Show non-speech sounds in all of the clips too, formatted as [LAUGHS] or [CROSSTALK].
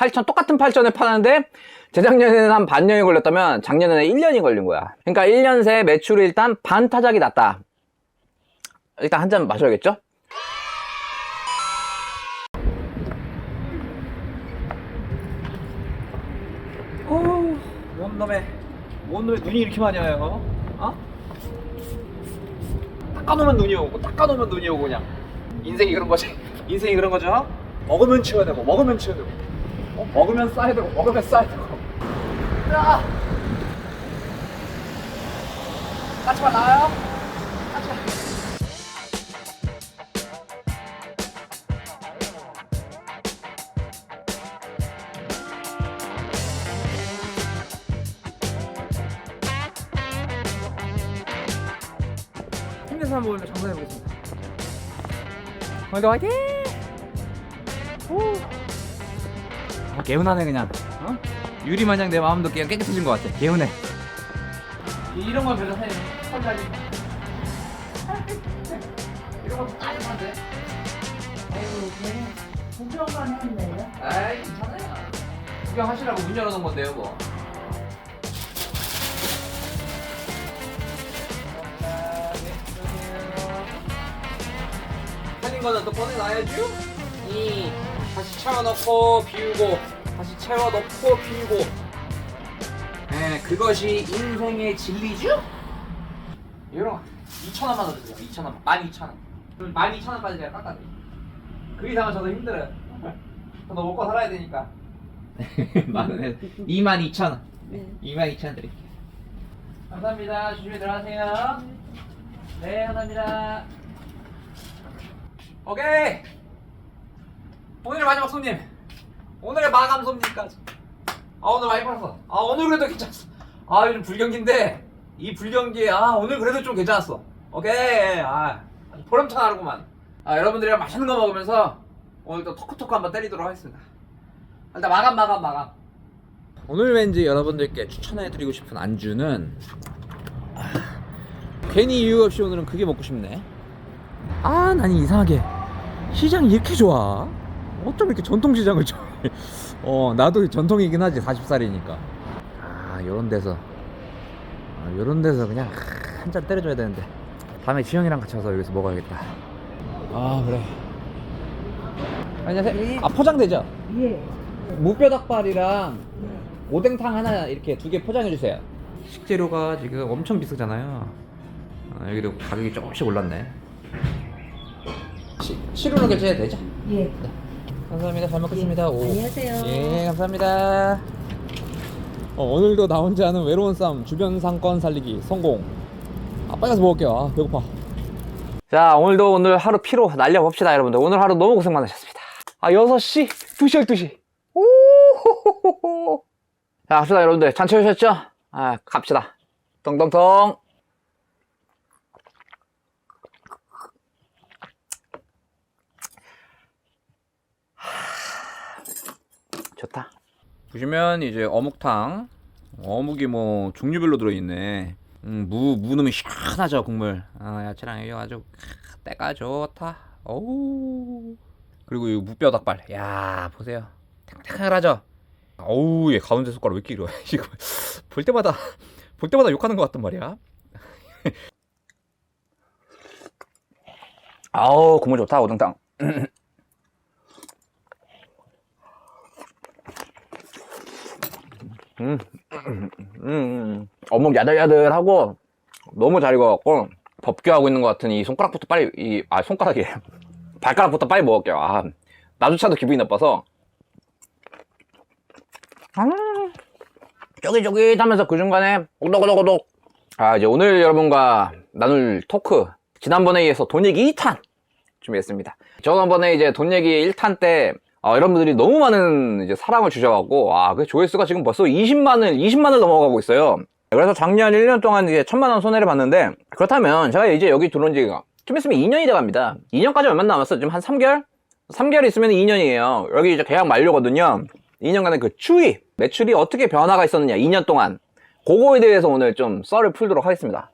8천 똑같은 8천에 파는데 재작년에는 한 반년이 걸렸다면 작년에는 1년이 걸린 거야. 그러니까 1년 새 매출이 일단 반 타작이 났다. 일단 한 잔 마셔야겠죠? 어, 뭔 놈의, 뭔 놈의 눈이 이렇게 많이 와요? 어? 닦아놓으면 눈이 오고, 닦아놓으면 눈이 오고, 그냥. 인생이 그런 거지. [LAUGHS] 인생이 그런 거죠? 먹으면 치워야 되고, 먹으면 치워야 되고, 어? 먹으면 싸야 되고, 먹으면 싸야 되고. 야! 까치만 나와요? 까치만. 힘내서 한번 장사해보겠습니다. 오늘도 화이팅! 오. 아, 개운하네 그냥. 어? 유리 마냥 내 마음도 그냥 깨끗해진 것 같아. 개운해. 이런 걸 별로 해. 털다리. 이런 것도 깔끔한데. 아이고, 걔는 구경만 했네요. 에이 괜찮아요. 구경하시라고 문 열어놓은 건데요 뭐. 하는 거는 또 꺼내놔야죠. 이 다시 채워넣고 비우고 채워 넣고 비우고. 네, 그것이 인생의 진리죠. 이런 2천 원만 더 주세요. 2천 원, 12,000원. 그럼 12,000원까지 제가 깎아드릴게요. 그 이상은 저도 힘들어요. [LAUGHS] 저도 먹고 살아야 되니까. [LAUGHS] 만 원에 22,000원. 네. 22,000원 드릴게요. 감사합니다. 조심히 들어가세요. 네, 감사합니다. 오케이. 오늘의 마지막 손님. 오늘의 마감 손님까지. 아 오늘 많이 팔았어. 아 오늘 그래도 괜찮았어. 아 요즘 불경기인데 이 불경기 아 오늘 그래도 좀 괜찮았어. 오케이. 아 보람찬 하루구만. 아 여러분들이랑 맛있는 거 먹으면서 오늘 또 토크토크 한번 때리도록 하겠습니다. 일단 마감 마감 마감. 오늘 왠지 여러분들께 추천해드리고 싶은 안주는 아, 괜히 이유 없이 오늘은 그게 먹고 싶네. 아, 난 이상하게 시장이 이렇게 좋아. 어쩜 이렇게 전통시장을 좋아해. [LAUGHS] 어, 나도 전통이긴 하지, 40살이니까. 아, 요런 데서. 아, 요런 데서 그냥 한 잔 때려줘야 되는데. 다음에 지영이랑 같이 와서 여기서 먹어야겠다. 아, 그래. 안녕하세요. 아, 포장되죠? 예. 무뼈 닭발이랑 오뎅탕 하나 이렇게 두 개 포장해 주세요. 식재료가 지금 엄청 비싸잖아요. 아, 여기도 가격이 조금씩 올랐네. 시, 시루로 결제해도 되죠? 예. 감사합니다. 잘 먹겠습니다. 오. 안녕하세요. 예, 감사합니다. 어, 오늘도 나 혼자 하는 외로운 싸움 주변 상권 살리기 성공. 아, 빨리 가서 먹을게요. 아, 배고파. 자, 오늘도 오늘 하루 피로 날려봅시다, 여러분들. 오늘 하루 너무 고생 많으셨습니다. 아, 6시, 2시, 12시. 오! 자, 갑시다, 여러분들. 잔 채우셨죠? 아, 갑시다. 덩덩덩. 보시면 이제 어묵탕. 어묵이 뭐 종류별로 들어있네. 음, 무, 무놈이 시원하죠, 국물. 아, 야채랑 이거 아주 크, 때가 좋다. 어우. 그리고 이 무뼈 닭발. 야, 보세요. 탱탱하죠? 어우, 얘 가운데 손가락 왜 이렇게 길어? [LAUGHS] 이거 볼 때마다, 볼 때마다 욕하는 것 같단 말이야. [LAUGHS] 아우, 국물 좋다, 오뎅탕. [CLEARS THROAT] 음, 음, 음. 어묵 야들야들하고 너무 잘 익어갖고 법규하고 있는 것 같은 이 손가락부터 빨리 이 아 손가락이 [LAUGHS] 발가락부터 빨리 먹을게요. 아 나조차도 기분이 나빠서 음, 쫄깃쫄깃하면서 그 중간에 오독오독오독 아 이제 오늘 여러분과 나눌 토크 지난번에 이어서 돈 얘기 2탄 준비했습니다. 저번에 이제 돈 얘기 1탄 때 아, 여러분들이 너무 많은 이제 사랑을 주셔갖고, 아, 그 조회수가 지금 벌써 20만을, 20만을 넘어가고 있어요. 그래서 작년 1년 동안 이제 천만 원 손해를 봤는데, 그렇다면 제가 이제 여기 들어온 지가 좀 있으면 2년이 돼 갑니다. 2년까지 얼마 남았어? 지금 한 3개월? 3개월 있으면 2년이에요. 여기 이제 계약 만료거든요. 2년간의 그 추이, 매출이 어떻게 변화가 있었느냐, 2년 동안. 그거에 대해서 오늘 좀 썰을 풀도록 하겠습니다.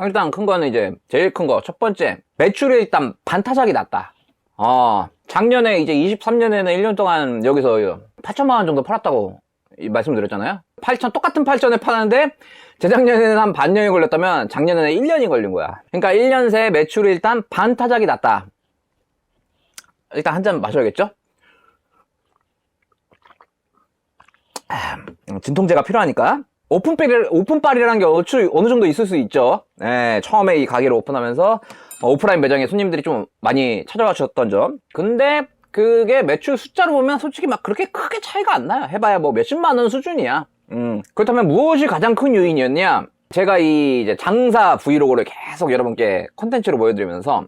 일단 큰 거는 이제 제일 큰 거 첫 번째 매출이 일단 반타작이 났다. 어 작년에 이제 23년에는 1년 동안 여기서 8천만 원 정도 팔았다고 이- 말씀드렸잖아요. 8천 똑같은 8천에 파는데 재작년에는 한 반년이 걸렸다면 작년에는 1년이 걸린 거야. 그러니까 1년 새 매출이 일단 반 타작이 났다. 일단 한 잔 마셔야겠죠? 아, 음, 진통제가 필요하니까. 오픈빨이, 오픈빨이라는 게 어느, 정도 있을 수 있죠. 네, 처음에 이 가게를 오픈하면서 어, 오프라인 매장에 손님들이 좀 많이 찾아와 주셨던 점. 근데 그게 매출 숫자로 보면 솔직히 막 그렇게 크게 차이가 안 나요. 해봐야 뭐 몇십만 원 수준이야. 음, 그렇다면 무엇이 가장 큰 요인이었냐? 제가 이 이제 장사 브이로그를 계속 여러분께 컨텐츠로 보여드리면서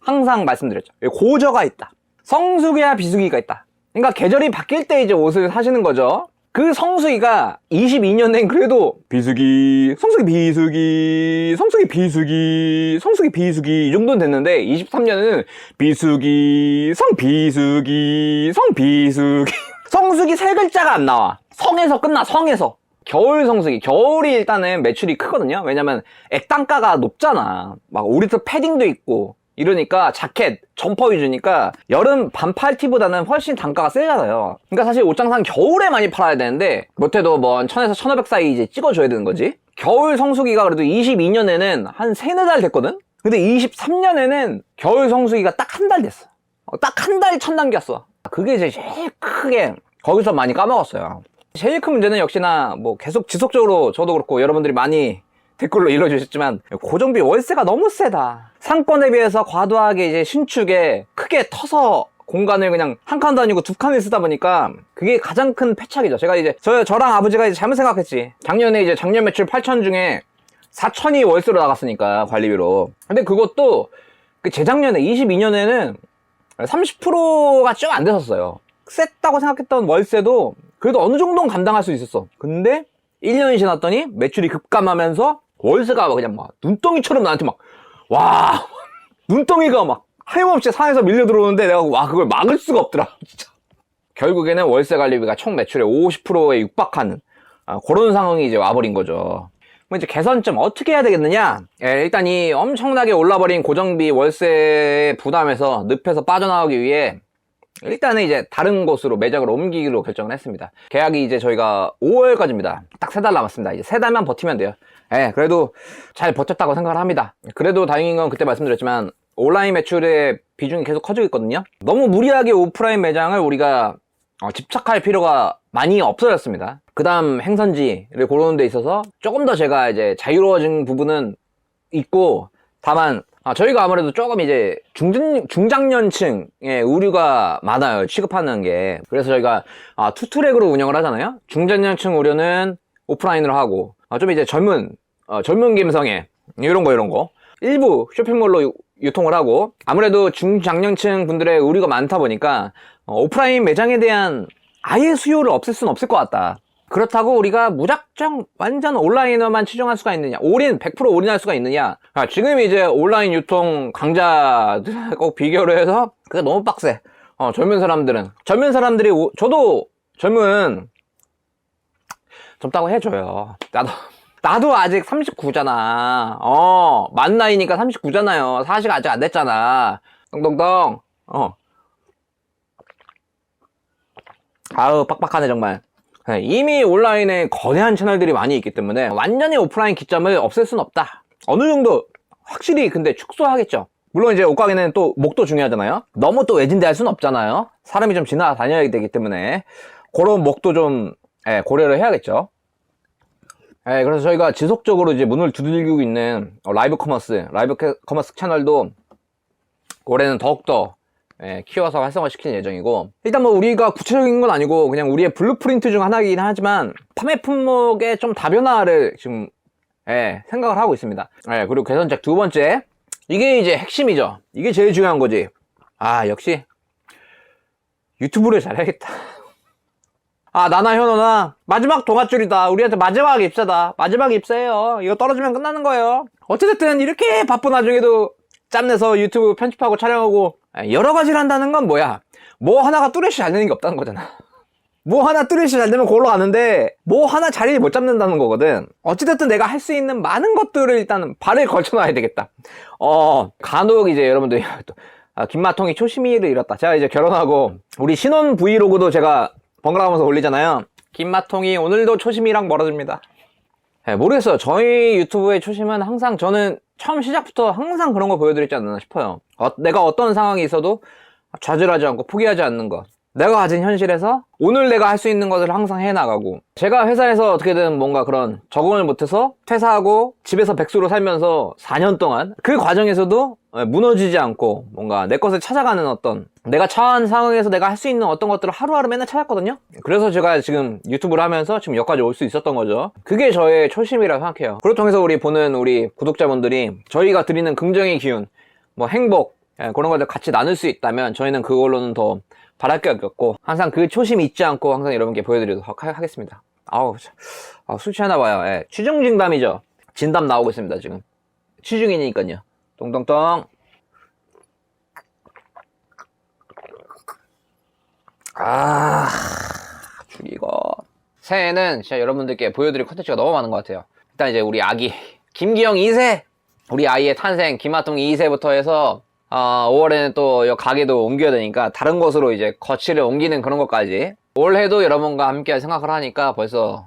항상 말씀드렸죠. 고저가 있다. 성수기와 비수기가 있다. 그러니까 계절이 바뀔 때 이제 옷을 사시는 거죠. 그 성수기가 22년엔 그래도 비수기, 성수기 비수기, 성수기 비수기, 성수기 비수기 이 정도는 됐는데 23년에는 비수기, 성비수기, 성비수기 [LAUGHS] 성수기 세 글자가 안 나와. 성에서 끝나, 성에서. 겨울 성수기. 겨울이 일단은 매출이 크거든요. 왜냐면 액단가가 높잖아. 막 오리트 패딩도 있고. 이러니까 자켓, 점퍼 위주니까 여름 반팔 티보다는 훨씬 단가가 세잖아요. 그러니까 사실 옷장상 겨울에 많이 팔아야 되는데 못해도 뭐 1000에서 1500 사이 이제 찍어줘야 되는 거지. 겨울 성수기가 그래도 22년에는 한 세네 달 됐거든? 근데 23년에는 겨울 성수기가 딱 한 달 됐어. 딱 한 달 첫 남겼어. 그게 이제 제일 크게 거기서 많이 까먹었어요. 제일 큰 문제는 역시나 뭐 계속 지속적으로 저도 그렇고 여러분들이 많이 댓글로 일러주셨지만 고정비 월세가 너무 세다. 상권에 비해서 과도하게 이제 신축에 크게 터서 공간을 그냥 한 칸도 아니고 두 칸을 쓰다 보니까 그게 가장 큰 패착이죠. 제가 이제 저 저랑 아버지가 이제 잘못 생각했지. 작년에 이제 작년 매출 8천 중에 4천이 월세로 나갔으니까 관리비로. 근데 그것도 그 재작년에 22년에는 30%가 좀 안 됐었어요. 셌다고 생각했던 월세도 그래도 어느 정도는 감당할 수 있었어. 근데 1년이 지났더니 매출이 급감하면서 월세가 막 그냥 막 눈덩이처럼 나한테 막, 와, [LAUGHS] 눈덩이가 막 하염없이 산에서 밀려 들어오는데 내가 와, 그걸 막을 수가 없더라. [LAUGHS] 진짜. 결국에는 월세 관리비가 총 매출의 50%에 육박하는 아, 그런 상황이 이제 와버린 거죠. 그럼 이제 개선점 어떻게 해야 되겠느냐? 예, 일단 이 엄청나게 올라버린 고정비 월세 부담에서 늪에서 빠져나오기 위해 일단은 이제 다른 곳으로 매장을 옮기기로 결정을 했습니다. 계약이 이제 저희가 5월까지입니다. 딱 세 달 남았습니다. 이제 세 달만 버티면 돼요. 예, 그래도 잘 버텼다고 생각을 합니다. 그래도 다행인 건 그때 말씀드렸지만 온라인 매출의 비중이 계속 커지고 있거든요. 너무 무리하게 오프라인 매장을 우리가 어, 집착할 필요가 많이 없어졌습니다. 그 다음 행선지를 고르는 데 있어서 조금 더 제가 이제 자유로워진 부분은 있고, 다만, 아, 저희가 아무래도 조금 이제 중장, 중장년층의 의류가 많아요. 취급하는 게. 그래서 저희가 아, 투트랙으로 운영을 하잖아요. 중장년층 의류는 오프라인으로 하고, 아, 좀 이제 젊은, 어, 젊은 감성의 이런 거, 이런 거. 일부 쇼핑몰로 유- 유통을 하고, 아무래도 중장년층 분들의 의류가 많다 보니까, 어, 오프라인 매장에 대한 아예 수요를 없앨 수는 없을 것 같다. 그렇다고 우리가 무작정 완전 온라인으로만 치중할 수가 있느냐? 올인, 100% 올인할 수가 있느냐? 아, 지금 이제 온라인 유통 강자들하고 [LAUGHS] 비교를 해서 그게 너무 빡세. 어, 젊은 사람들은. 젊은 사람들이, 오- 저도 젊은, 젊다고 해줘요. 나도, 나도 아직 39잖아. 어, 만 나이니까 39잖아요. 40이 아직 안 됐잖아. 똥똥똥. 어. 아우, 빡빡하네, 정말. 네, 이미 온라인에 거대한 채널들이 많이 있기 때문에 완전히 오프라인 기점을 없앨 수는 없다. 어느 정도 확실히 근데 축소하겠죠. 물론 이제 옷가게는 또 목도 중요하잖아요. 너무 또 외진데 수는 없잖아요. 사람이 좀 지나다녀야 되기 때문에 그런 목도 좀 예, 고려를 해야겠죠. 예, 그래서 저희가 지속적으로 이제 문을 두들기고 있는 어, 라이브 커머스, 라이브 캐- 커머스 채널도 올해는 더욱더 예, 키워서 활성화시키는 예정이고 일단 뭐 우리가 구체적인 건 아니고 그냥 우리의 블루프린트 중 하나이긴 하지만 판매 품목의 좀 다변화를 지금 예, 생각을 하고 있습니다. 예, 그리고 개선책 두 번째 이게 이제 핵심이죠. 이게 제일 중요한 거지. 아 역시 유튜브를 잘해야겠다. 아 나나 현호나 마지막 동아줄이다. 우리한테 마지막 입사다. 마지막 입사예요. 이거 떨어지면 끝나는 거예요. 어찌됐든 이렇게 바쁜 와중에도 짬내서 유튜브 편집하고 촬영하고 아, 여러 가지를 한다는 건 뭐야? 뭐 하나가 뚜렷이 잘 되는 게 없다는 거잖아. 뭐 하나 뚜렷이 잘 되면 그걸로 가는데 뭐 하나 자리를 못 잡는다는 거거든. 어찌됐든 내가 할 수 있는 많은 것들을 일단 발을 걸쳐놔야 되겠다. 어 간혹 이제 여러분들이 [LAUGHS] 또 아, 김마통이 초심이를 잃었다. 제가 이제 결혼하고 우리 신혼 브이로그도 제가 번갈아 가면서 올리잖아요. 김마통이 오늘도 초심이랑 멀어집니다. 네, 모르겠어요. 저희 유튜브의 초심은 항상 저는 처음 시작부터 항상 그런 거 보여드리지 않나 싶어요. 어, 내가 어떤 상황이 있어도 좌절하지 않고 포기하지 않는 것. 내가 가진 현실에서 오늘 내가 할 수 있는 것을 항상 해나가고 제가 회사에서 어떻게든 뭔가 그런 적응을 못해서 퇴사하고 집에서 백수로 살면서 4년 동안 그 과정에서도 무너지지 않고 뭔가 내 것을 찾아가는 어떤 내가 처한 상황에서 내가 할 수 있는 어떤 것들을 하루하루 맨날 찾았거든요. 그래서 제가 지금 유튜브를 하면서 지금 여기까지 올 수 있었던 거죠. 그게 저의 초심이라고 생각해요. 그걸 통해서 우리 보는 우리 구독자분들이 저희가 드리는 긍정의 기운 뭐 행복 예, 그런 것들 같이 나눌 수 있다면 저희는 그걸로는 더 바랄 게 없고 항상 그 초심 잊지 않고 항상 여러분께 보여드리도록 하, 겠습니다. 아우, 참. 아우, 술 취하나 봐요. 예. 취중 진담이죠. 진담 나오고 있습니다 지금. 취중이니까요. 똥똥똥. 아 죽이고 새해에는 진짜 여러분들께 보여드릴 컨텐츠가 너무 많은 것 같아요. 일단 이제 우리 아기 김기영 2세! 우리 아이의 탄생 김하통 2세부터 해서 어, 5월에는 또이 가게도 옮겨야 되니까 다른 곳으로 이제 거치를 옮기는 그런 것까지. 올해도 여러분과 함께 생각을 하니까 벌써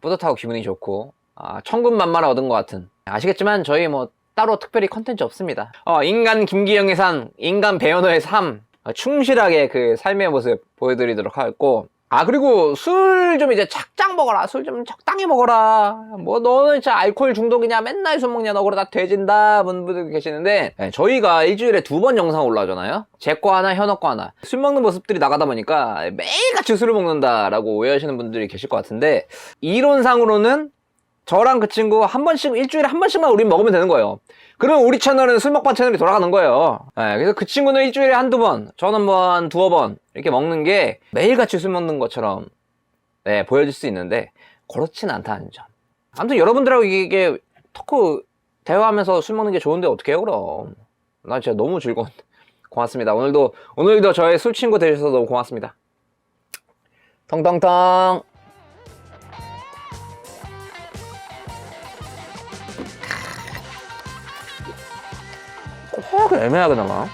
뿌듯하고 기분이 좋고 아, 천군만마를 얻은 것 같은. 아시겠지만 저희 뭐 따로 특별히 컨텐츠 없습니다. 어, 인간 김기영의 산 인간 배현호의 삶 어, 충실하게 그 삶의 모습 보여드리도록 하겠고 아 그리고 술 좀 이제 작작 먹어라. 술 좀 적당히 먹어라. 뭐 너는 진짜 알코올 중독이냐? 맨날 술 먹냐? 너 그러다 돼진다. 분들 계시는데 네, 저희가 일주일에 두 번 영상 올라오잖아요. 제 거 하나 현호 거 하나. 술 먹는 모습들이 나가다 보니까 매일같이 술을 먹는다라고 오해하시는 분들이 계실 것 같은데 이론상으로는 저랑 그 친구 한 번씩 일주일에 한 번씩만 우린 먹으면 되는 거예요. 그러면 우리 채널은 술 먹방 채널이 돌아가는 거예요. 예, 그래서 그 친구는 일주일에 한두 번, 저는 뭐 한 두어 번 이렇게 먹는 게 매일같이 술 먹는 것처럼 네, 보여질 수 있는데 그렇진 않다는 점. 아무튼 여러분들하고 이게 토크 대화하면서 술 먹는 게 좋은데 어떻게 해요 그럼. 나 진짜 너무 즐거운 [LAUGHS] 고맙습니다. 오늘도 오늘도 저의 술 친구 되셔서 너무 고맙습니다. 텅텅텅. 꼭 애매하게 나가.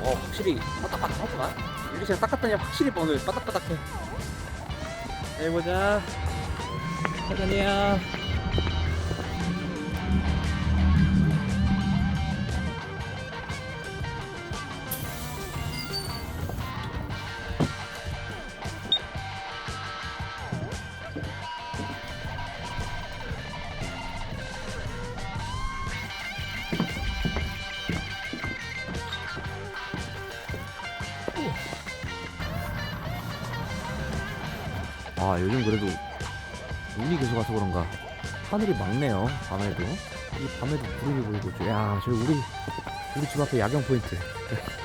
어, 확실히 바닥바닥하구만. 유리창 닦았더니 확실히 오늘 바닥바닥해. 해보자. 사전이야. 아 요즘 그래도 눈이 계속 와서 그런가? 하늘이 맑네요 밤에도. 이 밤에도 구름이 보이고 있죠. 야 저기 우리 우리 집 앞에 야경 포인트.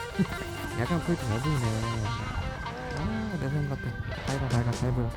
[LAUGHS] 야경 포인트 잘 보이네. 아내 생각 같아 밝아 밝아 잘 보여